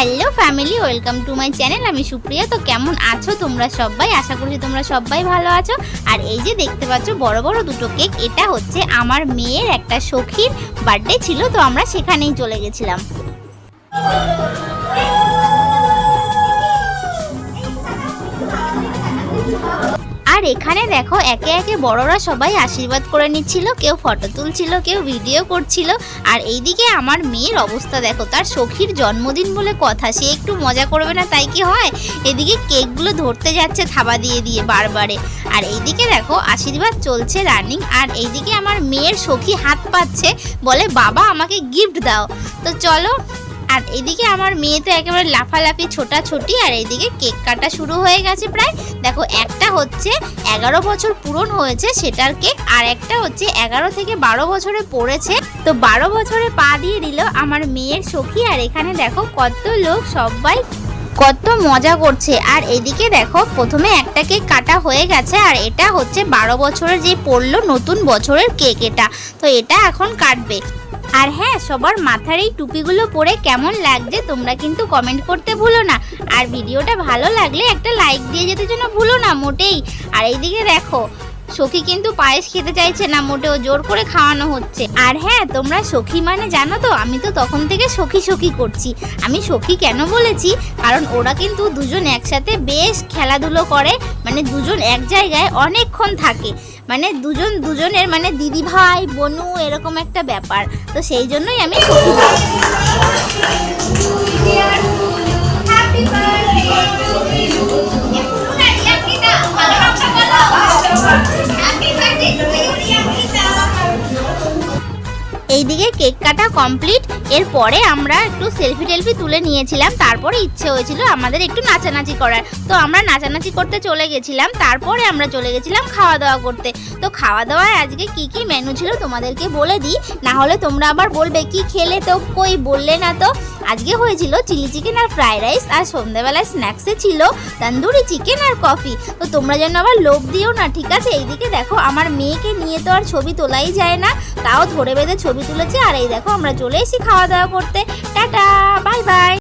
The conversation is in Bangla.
Hello family welcome to my channel আমি সুপ্রিয়া। তো কেমন আছো তোমরা সবাই? আশা করছি তোমরা সবাই ভালো আছো। আর এই যে দেখতে পাচ্ছ, বড় বড় দুটো কেক। এটা হচ্ছে আমার মেয়ের একটা সখীর বার্থডে ছিল, তো আমরা সেখানেই চলে গেছিলাম। আর এখানে দেখো, একে একে বড়রা সবাই আশীর্বাদ করে নিচ্ছিল, কেউ ফটো তুলছিল, কেউ ভিডিও করছিল। আর এইদিকে আমার মেয়ের অবস্থা দেখো, তার সখীর জন্মদিন বলে কথা, সে একটু মজা করবে না, তাই কি হয়? এদিকে কেকগুলো ধরতে যাচ্ছে, থাবা দিয়ে দিয়ে বারবারে। আর এইদিকে দেখো, আশীর্বাদ চলছে রানিং আর এইদিকে আমার মেয়ের সখী হাত পাচ্ছে, বলে, বাবা, আমাকে গিফট দাও। তো চলো আর এদিকে আমার মেয়ে তো একেবারে লাফালাফি, ছোটাছুটি, আর এইদিকে কেক কাটা শুরু হয়ে গেছে প্রায়। দেখো, একটা হচ্ছে এগারো বছর পূরণ হয়েছে সেটার কেক, আর একটা হচ্ছে এগারো থেকে বারো বছরে পড়েছে। তো বারো বছরে পা দিয়ে দিল আমার মেয়ের সখী, আর এখানে দেখো কত লোক, সবাই কত মজা করছে। আর এদিকে দেখো, প্রথমে একটা কেক কাটা হয়ে গেছে, আর এটা হচ্ছে বারো বছরের যে পড়ল নতুন বছরের কেক এটা। তো এটা এখন কাটবে। আর হ্যাঁ সবার মাথার এই টুপিগুলো পরে কেমন লাগছে তোমরা কিন্তু কমেন্ট করতে ভুলো না। আর ভিডিওটা ভালো লাগলে একটা লাইক দিয়ে যেতে যেন ভুলো না মোটেই। আর এইদিকে দেখো, সখী কিন্তু পায়েস খেতে চাইছে না, মোটেও জোর করে খাওয়ানো হচ্ছে। আর হ্যাঁ তোমরা সখী মানে জানো তো, আমি তো তখন থেকে সখী সখী করছি। আমি সখী কেন বলেছি? কারণ ওরা কিন্তু দুজন একসাথে বেশ খেলাধুলো করে মানে দুজন এক জায়গায় অনেকক্ষণ থাকে। মানে দুজন দুজনের মানে দিদি ভাই বনু এরকম একটা ব্যাপার। তো সেই জন্যই আমি এইদিকে কেক কাটা কমপ্লিট। এরপরে আমরা একটু সেলফি টেলফি তুলে নিয়েছিলাম। তারপরে ইচ্ছে হয়েছিল আমাদের একটু নাচানাচি করার। তো আমরা নাচানাচি করতে চলে গেছিলাম। তারপরে আমরা চলে গেছিলাম খাওয়া দাওয়া করতে। তো খাওয়া দাওয়ায় আজকে কি কি মেনু ছিল তোমাদেরকে বলে দিই। না হলে তোমরা আবার বলবে, কি খেলে তো? কই? বললে না তো। আজকে হয়েছিল চিলি চিকেন আর ফ্রাইড রাইস আর সন্ধ্যাবেলায় স্ন্যাক্সে ছিল তন্দুরি চিকেন আর কফি। তো তোমরা যেন আবার লোভ দিও না, ঠিক আছে? এইদিকে দেখো, আমার মেয়েকে নিয়ে তো আর ছবি তোলাই যায় না। তাও ধরে বেঁধে ছবি তুলেছি আর এই দেখো আমরা চলে এসেছি খাওয়া দাওয়া করতে। Tata bye bye.